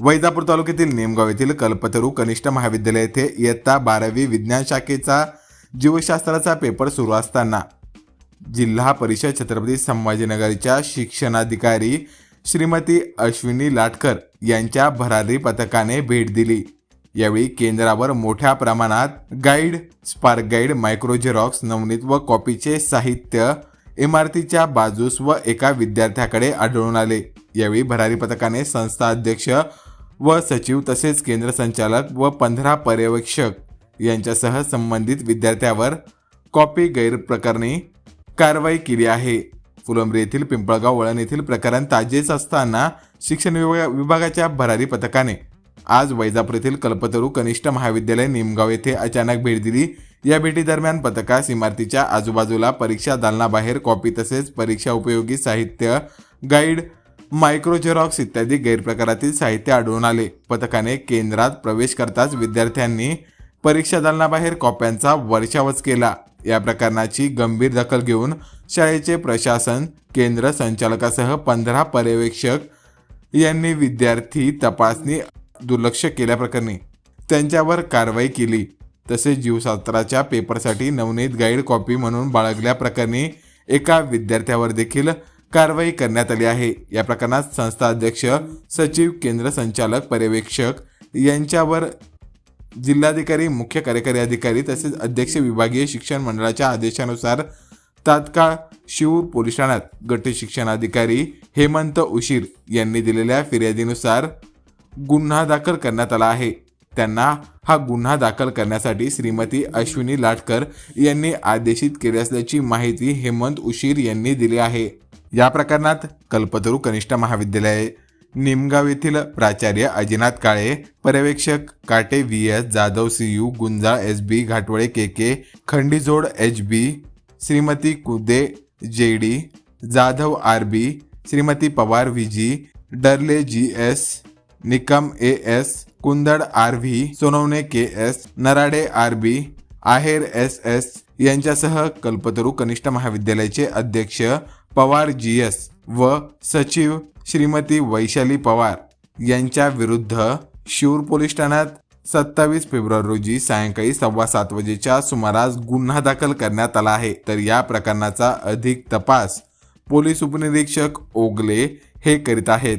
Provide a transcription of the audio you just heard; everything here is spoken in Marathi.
वैजापूर तालुक्यातील नेमगाव येथील कल्पतरू कनिष्ठ महाविद्यालय येथे इयत्ता बारावी विज्ञान शाखेचा जीवशास्त्राचा पेपर सुरू असताना जिल्हा परिषद छत्रपती संभाजीनगरच्या शिक्षणाधिकारी श्रीमती अश्विनी लाटकर यांच्या भरारी पथकाने भेट दिली. यावेळी केंद्रावर मोठ्या प्रमाणात guide spark guide micro Xerox Navneet व कॉपीचे साहित्य इमारतीच्या बाजूस व एका विद्यार्थ्याकडे आढळून आले. यावेळी भरारी पथकाने संस्था अध्यक्ष व सचिव तसेच केंद्र संचालक व पंधरा पर्यवेक्षक यांच्यासह संबंधित विद्यार्थ्यावर कॉपी गैरप्रकरणी कारवाई केली आहे. फुलंब्री येथील पिंपळगाव वळण येथील प्रकरण ताजेच असताना शिक्षण विभाग विभागाच्या भरारी पथकाने आज वैजापूर येथील कल्पतरू कनिष्ठ महाविद्यालय निमगाव येथे अचानक भेट दिली. या भेटीदरम्यान पथकास इमारतीच्या आजूबाजूला परीक्षा दालनाबाहेर कॉपी तसेच परीक्षा उपयोगी साहित्य गाईड मायक्रोजेरॉक्स इत्यादी गैरप्रकारातील साहित्य आढळून आले. पथकाने केंद्रात प्रवेश करताच विद्यार्थ्यांनी परीक्षा दालनाबाहेर कॉप्यांचा वर्षावच केला. या प्रकरणाची गंभीर दखल घेऊन शाळेचे प्रशासन केंद्र संचालकासह पंधरा पर्यवेक्षक यांनी विद्यार्थी तपासणी दुर्लक्ष केल्याप्रकरणी त्यांच्यावर कारवाई केली. तसेच जीवशास्त्राच्या पेपरसाठी नवनीत गाईड कॉपी म्हणून बाळगल्याप्रकरणी एका विद्यार्थ्यावर देखील कारवाई करण्यात आली आहे. या प्रकरणात संस्था अध्यक्ष सचिव केंद्र संचालक पर्यवेक्षक यांच्यावर जिल्हाधिकारी मुख्य कार्यकारी अधिकारी तसेच अध्यक्ष विभागीय शिक्षण मंडळाच्या आदेशानुसार तात्काळ शिवूर पोलीस ठाण्यात गट शिक्षणाधिकारी हेमंत उशीर यांनी दिलेल्या फिर्यादीनुसार गुन्हा दाखल करण्यात आला आहे. त्यांना हा गुन्हा दाखल करण्यासाठी श्रीमती अश्विनी लाटकर यांनी आदेशित केले असल्याची माहिती हेमंत उशीर यांनी दिली आहे. या प्रकरणात कल्पतरू कनिष्ठ महाविद्यालय निमगाव येथील प्राचार्य अजिनाथ काळे पर्यवेक्षक Kate V S Jadhav C U Gunjal S B Ghatwale K K Khandijod H B Shrimati Kude J D Jadhav R B Shrimati Pawar V G Darle G S Nikam A S Kundad R V Sonawane K S Narade R B Aher S S यांच्यासह कल्पतरू कनिष्ठ महाविद्यालयाचे अध्यक्ष पवार जी एस व सचिव श्रीमती वैशाली पवार यांच्या विरुद्ध शिवूर पोलीस ठाण्यात सत्तावीस फेब्रुवारी रोजी सायंकाळी सव्वा सात वाजेच्या सुमारास गुन्हा दाखल करण्यात आला आहे. तर या प्रकरणाचा अधिक तपास पोलीस उपनिरीक्षक ओगले हे करीत आहेत.